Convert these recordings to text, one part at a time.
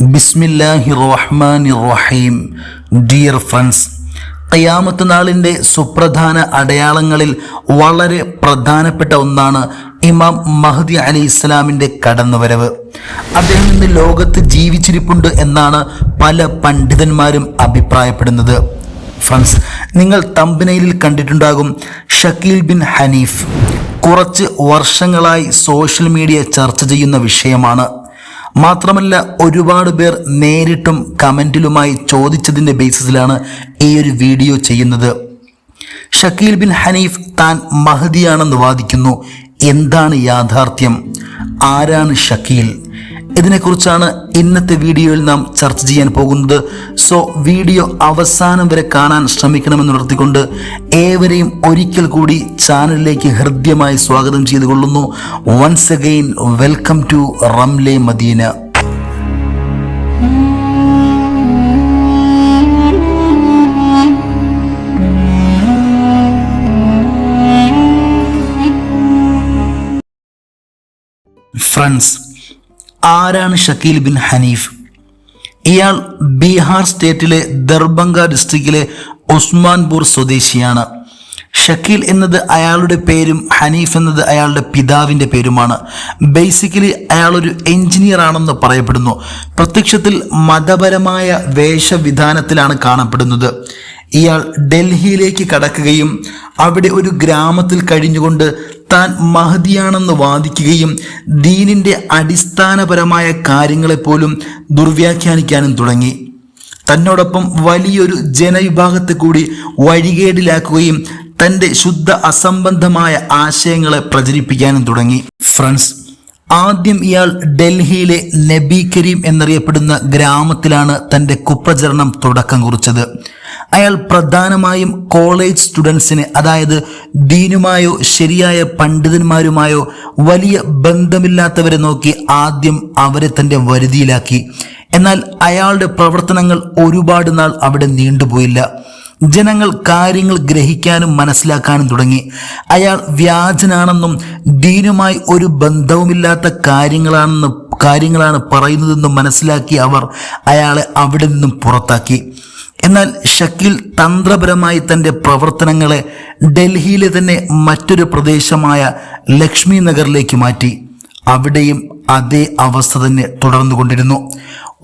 ബിസ്മില്ലാഹി റഹ്മാനി റഹീം dear friends ഖിയാമത്ത് നാളിന്റെ സുപ്രധാന അടയാളങ്ങളിൽ വളരെ പ്രധാനപ്പെട്ട ഒന്നാണ് ഇമാം മഹദി അലി ഇസ്ലാമിന്റെ കടന്നുവരവ്. അദ്ദേഹം ഇന്ന് ലോകത്ത് ജീവിച്ചിരിപ്പുണ്ട് എന്നാണ് പല പണ്ഡിതന്മാരും അഭിപ്രായപ്പെടുന്നത്. ഫ്രണ്ട്സ് നിങ്ങൾ തമ്പനയിലിൽ കണ്ടിട്ടുണ്ടാകും ഷക്കീൽ ബിൻ ഹനീഫ്. കുറച്ച് വർഷങ്ങളായി സോഷ്യൽ മീഡിയ ചർച്ച ചെയ്യുന്ന വിഷയമാണ്. മാത്രമല്ല ഒരുപാട് പേർ നേരിട്ടും കമന്റിലുമായി ചോദിച്ചതിന്റെ ബേസിസിലാണ് ഈ ഒരു വീഡിയോ ചെയ്യുന്നത്. ഷക്കീൽ ബിൻ ഹനീഫ് താൻ മഹദിയാണെന്ന് വാദിക്കുന്നു. എന്താണ് യാഥാർത്ഥ്യം? ആരാണ് ഷക്കീൽ? ഇതിനെക്കുറിച്ചാണ് ഇന്നത്തെ വീഡിയോയിൽ നാം ചർച്ച ചെയ്യാൻ പോകുന്നത്. സോ വീഡിയോ അവസാനം വരെ കാണാൻ ശ്രമിക്കണമെന്ന് ഉണർത്തിക്കൊണ്ട് ഏവരെയും ഒരിക്കൽ കൂടി ചാനലിലേക്ക് ഹൃദ്യമായി സ്വാഗതം ചെയ്തുകൊള്ളുന്നു. Once again welcome to Ramle Madina friends ആരാണ് ഷക്കീൽ ബിൻ ഹനീഫ്? ഇയാൾ ബീഹാർ സ്റ്റേറ്റിലെ ദർബംഗ ഡിസ്ട്രിക്റ്റിലെ ഉസ്മാൻപൂർ സ്വദേശിയാണ്. ഷക്കീൽ എന്നത് അയാളുടെ പേരും ഹനീഫ് എന്നത് അയാളുടെ പിതാവിന്റെ പേരുമാണ്. ബേസിക്കലി അയാളൊരു എഞ്ചിനീയർ ആണെന്ന് പറയപ്പെടുന്നു. പ്രത്യക്ഷത്തിൽ മതപരമായ വേഷവിധാനത്തിലാണ് കാണപ്പെടുന്നത്. ഇയാൾ ഡൽഹിയിലേക്ക് കടക്കുകയും അവിടെ ഒരു ഗ്രാമത്തിൽ കഴിഞ്ഞുകൊണ്ട് താൻ മഹതിയാണെന്ന് വാദിക്കുകയും ദീനിന്റെ അടിസ്ഥാനപരമായ കാര്യങ്ങളെപ്പോലും ദുർവ്യാഖ്യാനിക്കാനും തുടങ്ങി. തന്നോടൊപ്പം വലിയൊരു ജനവിഭാഗത്തെ കൂടി വഴികേടിലാക്കുകയും തന്റെ ശുദ്ധ അസംബന്ധമായ ആശയങ്ങളെ പ്രചരിപ്പിക്കാനും തുടങ്ങി. ഫ്രണ്ട്സ് ആദ്യം ഇയാൾ ഡൽഹിയിലെ നബി കരീം എന്നറിയപ്പെടുന്ന ഗ്രാമത്തിലാണ് തന്റെ കുപ്രചരണം തുടക്കം കുറിച്ചത്. അയാൾ പ്രധാനമായും കോളേജ് സ്റ്റുഡൻസിന് അതായത് ദീനുമായോ ശരിയായ പണ്ഡിതന്മാരുമായോ വലിയ ബന്ധമില്ലാത്തവരെ നോക്കി ആദ്യം അവരെ തന്റെ വരുതിയിലാക്കി. എന്നാൽ അയാളുടെ പ്രവർത്തനങ്ങൾ ഒരുപാട് നാൾ അവിടെ നീണ്ടുപോയില്ല. ജനങ്ങൾ കാര്യങ്ങൾ ഗ്രഹിക്കാനും മനസ്സിലാക്കാനും തുടങ്ങി. അയാൾ വ്യാജനാണെന്നും ദീനുമായി ഒരു ബന്ധവുമില്ലാത്ത കാര്യങ്ങളാണെന്നും കാര്യങ്ങളാണ് പറയുന്നതെന്നും മനസ്സിലാക്കി അവർ അയാളെ അവിടെ നിന്നും പുറത്താക്കി. എന്നാൽ ഷക്കീൽ തന്ത്രപരമായി തന്റെ പ്രവർത്തനങ്ങളെ ഡൽഹിയിലെ തന്നെ മറ്റൊരു പ്രദേശമായ ലക്ഷ്മി നഗറിലേക്ക് മാറ്റി. അവിടെയും അതേ അവസ്ഥ തന്നെ തുടർന്നുകൊണ്ടിരുന്നു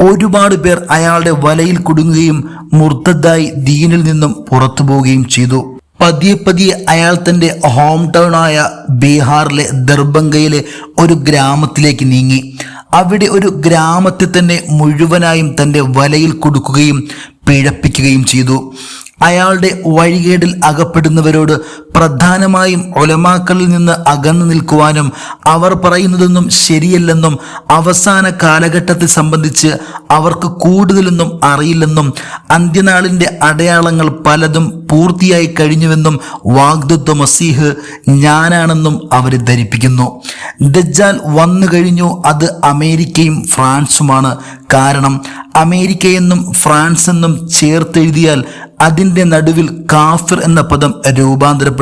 ഒരുപാട് പേർ അയാളുടെ വലയിൽ കുടുങ്ങുകയും മുർത്തതായി ദീനിൽ നിന്നും പുറത്തു പോവുകയും ചെയ്തു. പതിയെ പതിയെ അയാൾ തന്റെ ഹോം ടൗൺ ആയ ബീഹാറിലെ ദർബംഗയിലെ ഒരു ഗ്രാമത്തിലേക്ക് നീങ്ങി. അവിടെ ഒരു ഗ്രാമത്തെ തന്നെ മുഴുവനായും തന്റെ വലയിൽ കൊടുക്കുകയും പിഴപ്പിക്കുകയും ചെയ്തു. അയാളുടെ വഴികേടിൽ അകപ്പെടുന്നവരോട് പ്രധാനമായും ഒലമാക്കളിൽ നിന്ന് അകന്നു നിൽക്കുവാനും അവർ പറയുന്നതൊന്നും ശരിയല്ലെന്നും അവസാന കാലഘട്ടത്തെ സംബന്ധിച്ച് അവർക്ക് കൂടുതലൊന്നും അറിയില്ലെന്നും അന്ത്യനാളിന്റെ അടയാളങ്ങൾ പലതും പൂർത്തിയായി കഴിഞ്ഞുവെന്നും വാഗ്ദത്വ മസീഹ് ഞാനാണെന്നും അവരെ ധരിപ്പിക്കുന്നു. ദജ്ജാൽ വന്നു കഴിഞ്ഞു അത് അമേരിക്കയും ഫ്രാൻസുമാണ്. കാരണം അമേരിക്കയെന്നും ഫ്രാൻസ് എന്നും ചേർത്തെഴുതിയാൽ അതിന്റെ നടുവിൽ കാഫിർ എന്ന പദം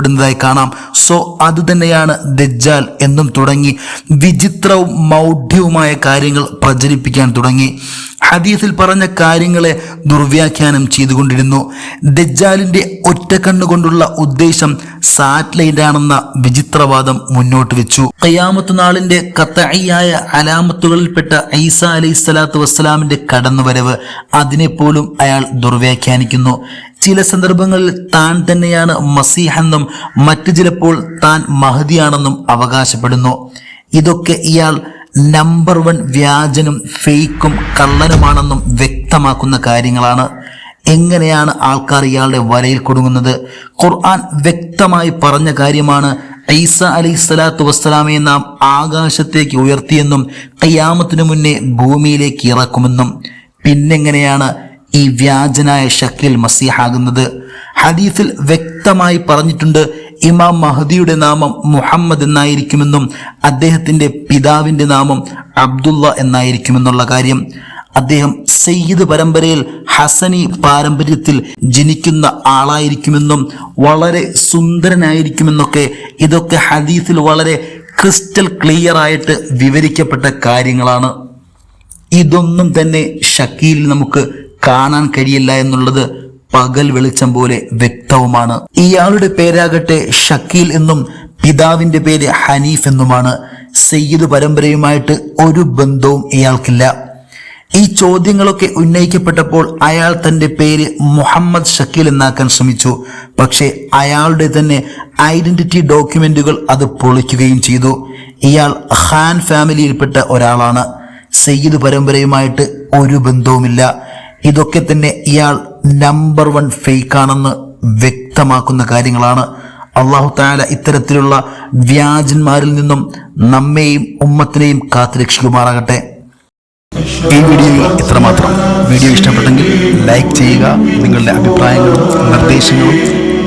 രൂപാന്തരപ്പെടുന്നതായി കാണാം. സോ അതുതന്നെയാണ് ദജ്ജാൽ എന്നും തുടങ്ങി വിചിത്രവും മൗഢ്യവുമായ കാര്യങ്ങൾ പ്രചരിപ്പിക്കാൻ തുടങ്ങി. ഹദീസിൽ പറഞ്ഞ കാര്യങ്ങളെ ദുർവ്യാഖ്യാനം ചെയ്തുകൊണ്ടിരുന്നു. ദജ്ജാലിന്റെ ഒറ്റക്കണ്ണുകൊണ്ടുള്ള ഉദ്ദേശം സാറ്റലൈറ്റ് ആണെന്ന വിചിത്രവാദം മുന്നോട്ട് വെച്ചു. കയ്യാമത്ത് നാളിന്റെ കത്തയായ അലാമത്തുകളിൽപ്പെട്ട ഈസ അലൈഹി സ്വലാത്തു വസ്സലാമിന്റെ കടന്നുവരവ് അതിനെപ്പോലും അയാൾ ദുർവ്യാഖ്യാനിക്കുന്നു. ചില സന്ദർഭങ്ങളിൽ താൻ തന്നെയാണ് മസീഹെന്നും മറ്റു ചിലപ്പോൾ താൻ മഹദിയാണെന്നും അവകാശപ്പെടുന്നു. ഇതൊക്കെ ഇയാൾ നമ്പർ വൺ വ്യാജനും ഫേക്കും കള്ളനുമാണെന്നും വ്യക്തമാക്കുന്ന കാര്യങ്ങളാണ്. എങ്ങനെയാണ് ആൾക്കാർ ഇയാളുടെ വലയിൽ കൊടുങ്ങുന്നത്? ഖുർആൻ വ്യക്തമായി പറഞ്ഞ കാര്യമാണ് ഐസ അലൈഹി സ്വലാത്തു വസ്സലാമെ നാം ആകാശത്തേക്ക് ഉയർത്തിയെന്നും കയ്യാമത്തിനു മുന്നേ ഭൂമിയിലേക്ക് ഇറക്കുമെന്നും. പിന്നെങ്ങനെയാണ് ഈ വ്യാജനായ ഷക്കിൽ മസീഹാകുന്നത്. ഹദീസിൽ വ്യക്തമായി പറഞ്ഞിട്ടുണ്ട് ഇമാം മഹദിയുടെ നാമം മുഹമ്മദ് എന്നായിരിക്കുമെന്നും അദ്ദേഹത്തിന്റെ പിതാവിന്റെ നാമം അബ്ദുള്ള എന്നായിരിക്കുമെന്നുള്ള കാര്യം. അദ്ദേഹം സയ്യിദ് പരമ്പരയിൽ ഹസനി പാരമ്പര്യത്തിൽ ജനിക്കുന്ന ആളായിരിക്കുമെന്നും വളരെ സുന്ദരനായിരിക്കുമെന്നൊക്കെ ഇതൊക്കെ ഹദീസിൽ വളരെ ക്രിസ്റ്റൽ ക്ലിയർ ആയിട്ട് വിവരിക്കപ്പെട്ട കാര്യങ്ങളാണ്. ഇതൊന്നും തന്നെ ഷക്കീൽ നമുക്ക് കാണാൻ കഴിയില്ല എന്നുള്ളത് പകൽ വെളിച്ചം പോലെ വ്യക്തവുമാണ്. ഇയാളുടെ പേരാകട്ടെ ഷക്കീൽ എന്നും പിതാവിന്റെ പേര് ഹനീഫ് എന്നുമാണ്. സയ്യിദ് പരമ്പരയുമായിട്ട് ഒരു ബന്ധവും ഇയാൾക്കില്ല. ഈ ചോദ്യങ്ങളൊക്കെ ഉന്നയിക്കപ്പെട്ടപ്പോൾ അയാൾ തന്റെ പേര് മുഹമ്മദ് ഷക്കീൽ എന്നാക്കാൻ ശ്രമിച്ചു. പക്ഷേ അയാളുടെ തന്നെ ഐഡന്റിറ്റി ഡോക്യുമെന്റുകൾ അത് പൊളിക്കുകയും ചെയ്തു. ഇയാൾ ഖാൻ ഫാമിലിയിൽപ്പെട്ട ഒരാളാണ്. സയ്യിദ് പരമ്പരയുമായിട്ട് ഒരു ബന്ധവുമില്ല. ഇതൊക്കെ തന്നെ ഇയാൾ നമ്പർ വൺ ഫേക്കാണെന്ന് വ്യക്തമാക്കുന്ന കാര്യങ്ങളാണ്. അള്ളാഹു താല ഇത്തരത്തിലുള്ള വ്യാജന്മാരിൽ നിന്നും നമ്മെയും ഉമ്മത്തിനെയും കാത്തുരക്ഷിക്കുമാറാകട്ടെ ഈ വീഡിയോയിൽ ഇത്രമാത്രം. വീഡിയോ ഇഷ്ടപ്പെട്ടെങ്കിൽ ലൈക്ക് ചെയ്യുക നിങ്ങളുടെ അഭിപ്രായങ്ങളും നിർദ്ദേശങ്ങളും